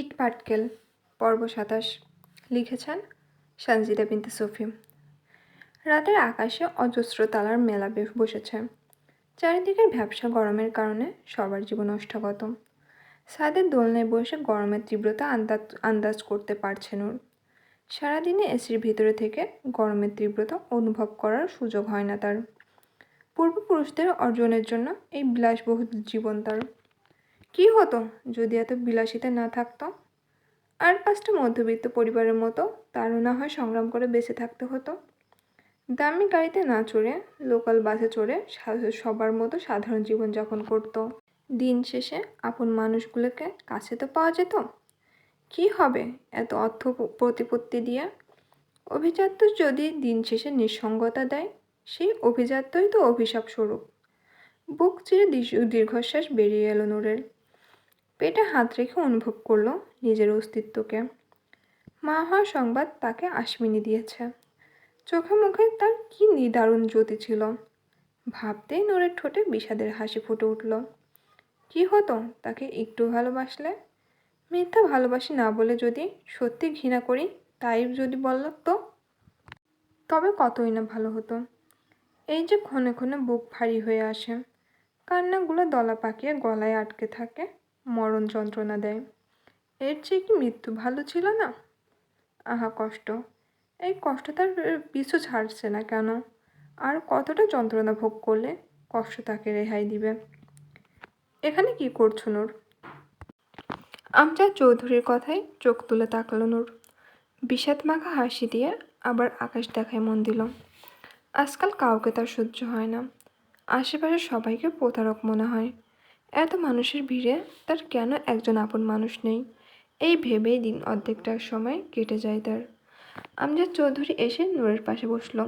ইট পাটকেল, পর্ব সাতাশ, লিখেছেন সঞ্জিদা বিনতে সফি। রাতের আকাশে অজস্র তালার মেলা বসেছে। চারিদিকের ব্যবসা গরমের কারণে সবার জীবন অষ্টাগত। সাদের দোলনায় বসে গরমের তীব্রতা আন্দাজ আন্দাজ করতে পারছেন ওর সারাদিনে এসির ভিতরে থেকে গরমের তীব্রতা অনুভব করার সুযোগ হয় না তার। পূর্বপুরুষদের অর্জনের জন্য এই বিলাসবহুল জীবন তার। কি হতো যদি এত বিলাসিতা না থাকতো? আর পাঁচটা মধ্যবিত্ত পরিবারের মতো তারও না হয় সংগ্রাম করে বেঁচে থাকতে হতো। দামি গাড়িতে না চড়ে লোকাল বাসে চড়ে সবার মতো সাধারণ জীবনযাপন করত। দিন শেষে আপন মানুষগুলোকে কাছে তো পাওয়া যেত। কি হবে এত অর্থ প্রতিপত্তি দিয়ে? অভিজাত্য যদি দিন শেষে নিঃসঙ্গতা দেয়, সেই অভিজাত্যই তো অভিশাপ স্বরূপ বুক চিরে দীর্ঘশ্বাস বেরিয়ে এলো নূরের। পেটে হাত রেখে অনুভব করল নিজের অস্তিত্বকে। মা হওয়ার সংবাদ তাকে আশমিনী দিয়েছে। চোখে মুখে তার কি নিদারুণ জ্যোতি ছিল। ভাবতেই নূরের ঠোঁটে বিষাদের হাসি ফুটে উঠল। কি হতো তাকে একটু ভালোবাসলে? মিথ্যা ভালোবাসি না বলে যদি সত্যি ঘৃণা করি, তাই যদি বলল তো? তবে কতই না ভালো হতো। এই যে ক্ষণে ক্ষণে বুক ভারী হয়ে আসে। কান্নাগুলো দলা পাকিয়ে গলায় আটকে থাকে। মরণ যন্ত্রণা দেয়। এর চেয়ে কি মৃত্যু ভালো ছিল না? আহা, কষ্ট। এই কষ্ট তার পিছু ছাড়ছে না কেন? আর কতটা যন্ত্রণা ভোগ করলে কষ্ট তাকে রেহাই দিবে? এখানে কি করছ, নূর? আমজাদ চৌধুরীর কথায় চোখ তুলে তাকালো নূর। বিষাদ মাখা হাসি দিয়ে আবার আকাশ দেখায় মন দিল। আজকাল কাউকে তার সহ্য হয় না। আশেপাশে সবাইকে প্রতারক মনে হয়। এত মানুষের ভিড়ে তার কেন একজন আপন মানুষ নেই? এই ভেবেই দিন অর্ধেকটা সময় কেটে যায় তার। আমজাদ চৌধুরী এসে নূরের পাশে বসল।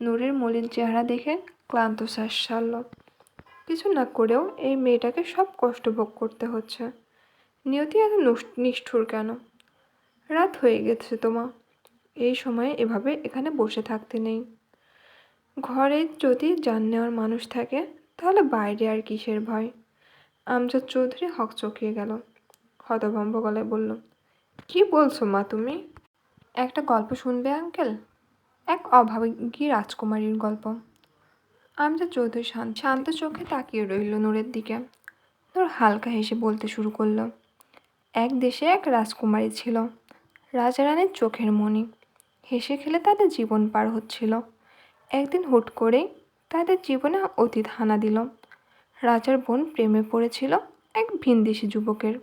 নূরের মলিন চেহারা দেখে ক্লান্ত শ্বাস সারল কিছু না করেও এই মেয়েটাকে সব কষ্ট ভোগ করতে হচ্ছে। নিয়তি এত নিষ্ঠুর কেন? রাত হয়ে গেছে তোমা এই সময়ে এভাবে এখানে বসে থাকতে নেই। ঘরে যদি জান নেওয়ার মানুষ থাকে, তাহলে বাইরে আর কিসের ভয়? আমজাদ চৌধুরী হক চকিয়ে গেল। হতভম্ব গলায় বলল, কি বলছো মা তুমি? একটা গল্প শুনবে, আঙ্কেল? এক অভাগী রাজকুমারীর গল্প। আমজাদ চৌধুরী শান্ত শান্ত চোখে তাকিয়ে রইল নূরের দিকে। নূর হালকা হেসে বলতে শুরু করল, এক দেশে এক রাজকুমারী ছিল রাজা রানীর চোখের মণি। হেসে খেলে তাদের জীবন পার হচ্ছিল। একদিন হুট করেই তাদের জীবনে অতীত হানা দিল। রাজার বোন প্রেমে পড়েছিল এক ভিনদেশি যুবকের।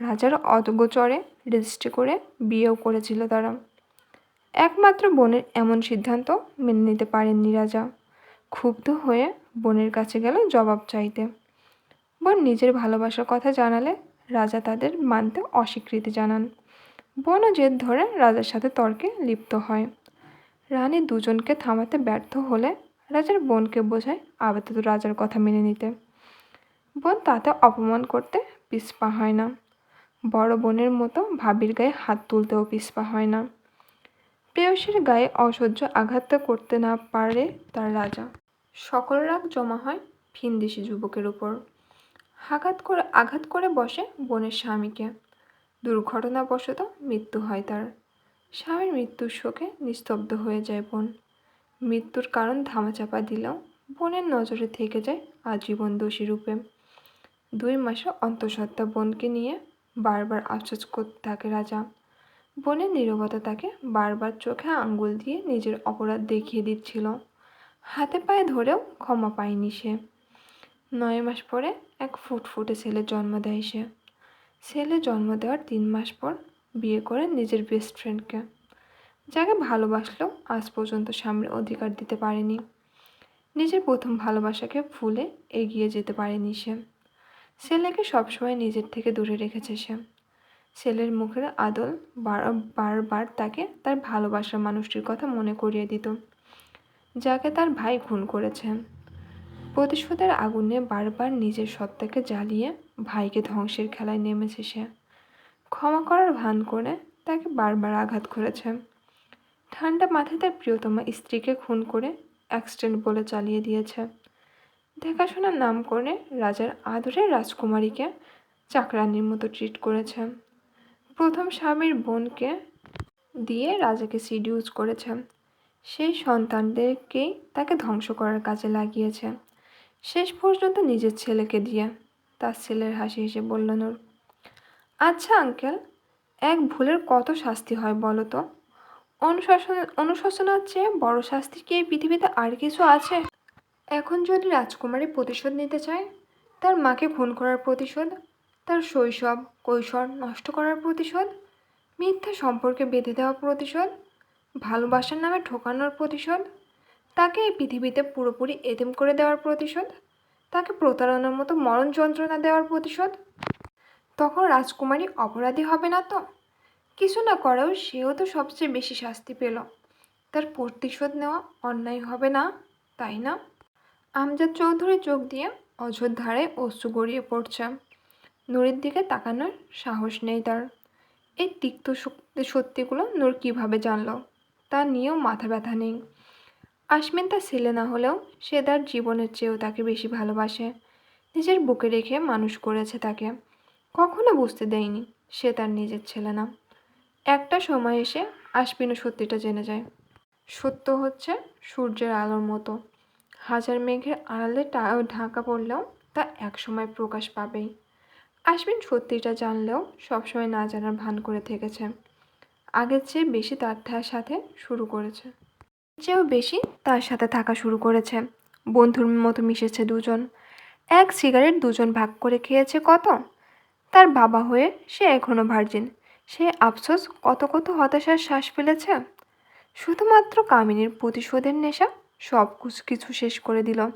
রাজার অগোচরে রেজিস্ট্রি করে বিয়েও করেছিল তারা। একমাত্র বোনের এমন সিদ্ধান্ত মেনে নিতে পারেননি রাজা। ক্ষুব্ধ হয়ে বোনের কাছে গেল জবাব চাইতে। বোন নিজের ভালোবাসার কথা জানালে রাজা তাদের মানতে অস্বীকৃতি জানান। বোনও জেদ ধরে রাজার সাথে তর্কে লিপ্ত হয়। রানী দুজনকে থামাতে ব্যর্থ হলে রাজার বোনকে বোঝায় আপাতত রাজার কথা মেনে নিতে। বোন তাতে অপমান করতে পিছপা হয় না। বড় বোনের মতো ভাবির গায়ে হাত তুলতেও পিছপা হয় না। প্রেয়সীর গায়ে অসহ্য আঘাত করতে না পারে তার রাজা। সকল রাগ জমা হয় ভিনদেশি যুবকের উপর। আঘাত করে আঘাত করে বসে বোনের স্বামীকে। দুর্ঘটনাবশত মৃত্যু হয় তার। স্বামীর মৃত্যুর শোকে নিস্তব্ধ হয়ে যায় বোন। মৃত্যুর কারণ ধামাচাপা দিলেও বোনের নজরে থেকে যায় আজীবন দোষী রূপে। দুই মাসে অন্তঃসত্ত্বা বোনকে নিয়ে বারবার আফসোস করতে থাকে রাজা। বোনের নীরবতা তাকে বারবার চোখে আঙ্গুল দিয়ে নিজের অপরাধ দেখিয়ে দিচ্ছিল। হাতে পায়ে ধরেও ক্ষমা পায়নি সে। নয় মাস পরে এক ফুটফুটে ছেলে জন্ম দেয় সে। ছেলে জন্ম দেওয়ার তিন মাস পর বিয়ে করে নিজের বেস্ট ফ্রেন্ডকে যাকে ভালোবাসলেও আজ পর্যন্ত স্বামীর অধিকার দিতে পারেনি। নিজের প্রথম ভালোবাসাকে ফুলে এগিয়ে যেতে পারেনি সে। ছেলেকে সবসময় নিজের থেকে দূরে রেখেছে সে। ছেলের মুখের আদল বারবার তাকে তার ভালোবাসার মানুষটির কথা মনে করিয়ে দিত, যাকে তার ভাই খুন করেছে। প্রতিশোধের আগুনে বারবার নিজের সত্তাকে জ্বালিয়ে ভাইকে ধ্বংসের খেলায় নেমেছে সে। ক্ষমা করার ভান করে তাকে বারবার আঘাত করেছে। ঠান্ডা মাথায় তার প্রিয়তমা স্ত্রীকে খুন করে অ্যাক্সিডেন্ট বলে চালিয়ে দিয়েছে। দেখাশোনার নাম করে রাজার আদরের রাজকুমারীকে চাকরানির মতো ট্রিট করেছে। প্রথম স্বামীর বোনকে দিয়ে রাজাকে সিডিউস করেছে। সেই সন্তানদেরকেই তাকে ধ্বংস করার কাজে লাগিয়েছে। শেষ পর্যন্ত নিজের ছেলেকে দিয়ে তার ছেলের হাসি হেসে বলল, নূর আচ্ছা আঙ্কেল এক ভুলের কত শাস্তি হয় বলো তো? অনুশাসন, অনুশাসনার চেয়ে বড় শাস্তি কি এই পৃথিবীতে আর কিছু আছে? এখন যদি রাজকুমারী প্রতিশোধ নিতে চায়, তার মাকে খুন করার প্রতিশোধ, তার শৈশব, কৈশোর নষ্ট করার প্রতিশোধ, মিথ্যা সম্পর্কে বেঁধে দেওয়া প্রতিশোধ, ভালোবাসার নামে ঠকানোর প্রতিশোধ, তাকে এই পৃথিবীতে পুরোপুরি এতেম করে দেওয়ার প্রতিশোধ, তাকে প্রতারণার মতো মরণ যন্ত্রণা দেওয়ার প্রতিশোধ, তখন রাজকুমারী অপরাধী হবে না তো? কিছু না করেও সেও তো সবচেয়ে বেশি শাস্তি পেল। তার প্রতিশোধ নেওয়া অন্যায় হবে না, তাই না? আমজাদ চৌধুরী চোখ দিয়ে অযোধ্যারে অশ্রু গড়িয়ে পড়ছে। নূরের দিকে তাকানোর সাহস নেই তার। এই তিক্ত সত্যিগুলো নূর কীভাবে জানল? তা নিয়েও মাথা ব্যথা নেই। আশমিন তার ছেলে না হলেও সে তার জীবনের চেয়েও তাকে বেশি ভালোবাসে। নিজের বুকে রেখে মানুষ করেছে তাকে। কখনো বুঝতে দেয়নি সে তার নিজের ছেলে না। একটা সময় এসে আশমিনও সত্যিটা জেনে যায়। সত্য হচ্ছে সূর্যের আলোর মতো। হাজার মেঘের আড়ালে ঢাকা পড়লেও তা একসময় প্রকাশ পাবেই। আশমিন সত্যিটা জানলেও সবসময় না জানার ভান করে থেকেছে। আগের চেয়ে বেশি তার সাথে শুরু করেছে। চেয়েও বেশি তার সাথে থাকা শুরু করেছে। বন্ধুর মতো মিশেছে দুজন। এক সিগারেট দুজন ভাগ করে খেয়েছে কত? তার বাবা হয়ে সে এখনও ভার্জিন সে আফসোস কত কত হতাশার শ্বাস ফেলেছে। শুধুমাত্র কামিনীর প্রতিশোধের নেশা সব কুছ- শেষ করে দিল।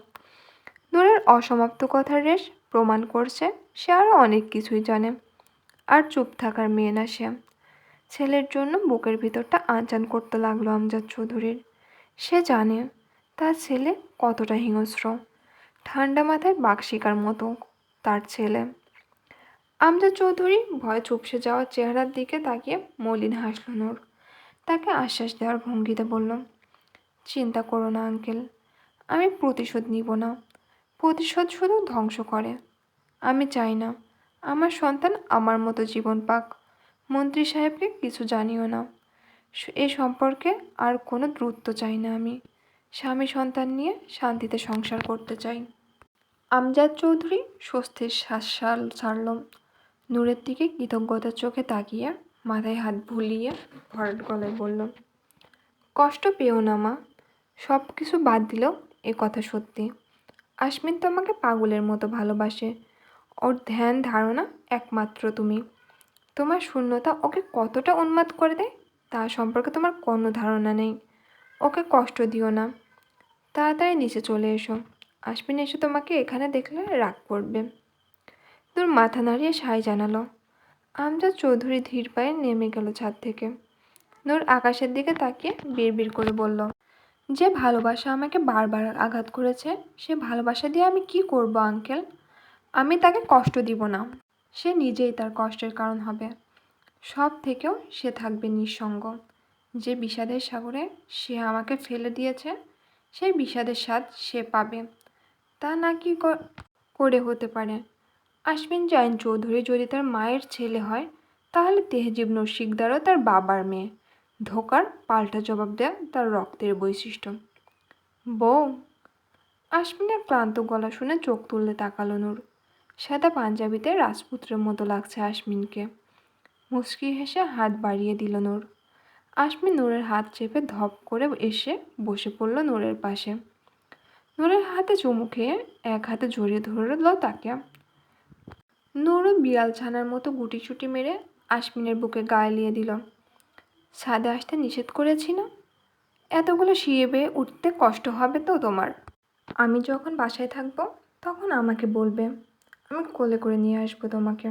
নূরের অসমাপ্ত কথার রেশ প্রমাণ করছে সে আরও অনেক কিছুই জানে। আর চুপ থাকার মেয়ে না সে। ছেলের জন্য বুকের ভিতরটা আনচান করতে লাগল আমজাদ চৌধুরীর। সে জানে তার ছেলে কতটা হিংস্র। ঠান্ডা মাথায় বাঘ শিকার মতো তার ছেলে। আমজাদ চৌধুরী ভয় চুপসে যাওয়ার চেহারার দিকে তাকিয়ে মলিন হাসল নূর। তাকে আশ্বাস দেওয়ার ভঙ্গিতে বলল, চিন্তা করো না, আঙ্কেল। আমি প্রতিশোধ নিব না। প্রতিশোধ শুধু ধ্বংস করে। আমি চাই না। আমার সন্তান আমার মতো জীবন পাক। মন্ত্রী সাহেবকে কিছু জানিও না। এ সম্পর্কে আর কোনো দ্রুত চাই না আমি। স্বামী সন্তান নিয়ে শান্তিতে সংসার করতে চাই। আমজাদ চৌধুরী স্বস্তির শ্বাস ছাড়- ছাড়ল। নূরের দিকে কৃতজ্ঞতার চোখে তাকিয়ে মাথায় হাত ভুলিয়ে ভরাট গলায় বলল, কষ্ট পেও না মা, সব কিছু বাদ দিলেও এ কথা সত্যি। আশমিন তোমাকে পাগলের মতো ভালোবাসে। ওর ধ্যান ধারণা একমাত্র তুমি। তোমার শূন্যতা ওকে কতটা উন্মাদ করে দেয় তা সম্পর্কে তোমার কোনো ধারণা নেই। ওকে কষ্ট দিও না। তাড়াতাড়ি নিচে চলে এসো। আশমিন এসে তোমাকে এখানে দেখলে রাগ করবে। তোর মাথা নাড়িয়ে সাই জানালো। আমজাদ চৌধুরী ধীর পায়ে নেমে গেল ছাদ থেকে। নূর আকাশের দিকে তাকিয়ে বিড়বিড় করে বলল, যে ভালোবাসা আমাকে বারবার আঘাত করেছে, সে ভালোবাসা দিয়ে আমি কি করব, আঙ্কেল? আমি তাকে কষ্ট দিব না। সে নিজেই তার কষ্টের কারণ হবে। সব থেকেও সে থাকবে নিঃসঙ্গ। যে বিষাদের সাগরে সে আমাকে ফেলে দিয়েছে, সেই বিষাদের স্বাদ সে পাবে। তা নাকি ক- করে হতে পারে? আশমিন জাইন চৌধুরী যদি তার মায়ের ছেলে হয়, তাহলে তেহজিব নসিকদারও তার বাবার মেয়ে। ধোকার পাল্টা জবাব দেয়া তার রক্তের বৈশিষ্ট্য। বউ, আশমিনের ক্লান্ত গলা শুনে চোখ তুললে তাকালো নূর। সাদা পাঞ্জাবিতে রাজপুত্রের মতো লাগছে আশমিনকে। মুচকি হেসে হাত বাড়িয়ে দিল নূর। আশমিন নূরের হাত চেপে ধপ করে এসে বসে পড়ল নূরের পাশে। নূরের হাতে চুমু খেয়ে এক হাতে জড়িয়ে ধরল তাকে নূরও বিড়াল ছানার মতো গুটিছুটি মেরে আশমিনের বুকে গায়ে দিল। ছাদে আসতে নিষেধ করেছি না এতগুলো শিয়ে বেয়ে উঠতে কষ্ট হবে তো তোমার? আমি যখন বাসায় থাকব, তখন আমাকে বলবে। আমি কোলে করে নিয়ে আসব তোমাকে।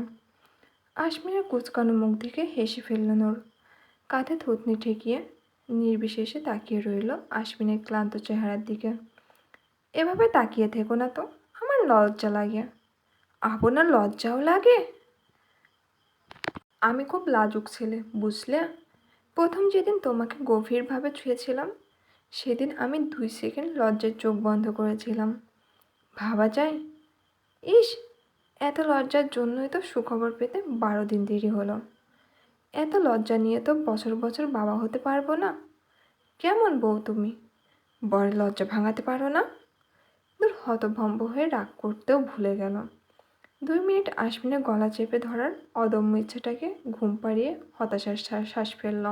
আশমিনের কুচকানো মুখ দিকে হেসে ফেলল নূর। কাঁধে থুতনি ঠেকিয়ে নির্বিশেষে তাকিয়ে রইল আশমিনের ক্লান্ত চেহারার দিকে। এভাবে তাকিয়ে থেকো না তো, আমার লজ্জা লাগে। আপনার লজ্জাও লাগে? আমি খুব লাজুক ছেলে, বুঝলে? প্রথম যেদিন তোমাকে গভীরভাবে ছুঁয়েছিলাম, সেদিন আমি দুই সেকেন্ড লজ্জার চোখ বন্ধ করেছিলাম। ভাবা যায়? ইস, এত লজ্জার জন্যই তো সুখবর পেতে বারো দিন দেরি হলো। এত লজ্জা নিয়ে তো বছর বছর বাবা হতে পারব না। কেমন বউ তুমি? বড় লজ্জা ভাঙাতে পারো না? দূর হতভম্ব হয়ে রাগ করতেও ভুলে গেল দুই মিনিট আসবিনে গলা চেপে ধরার অদম্য ইচ্ছাটাকে ঘুম পাড়িয়ে হতাশার শ্বাস ফেললাম ফেলল।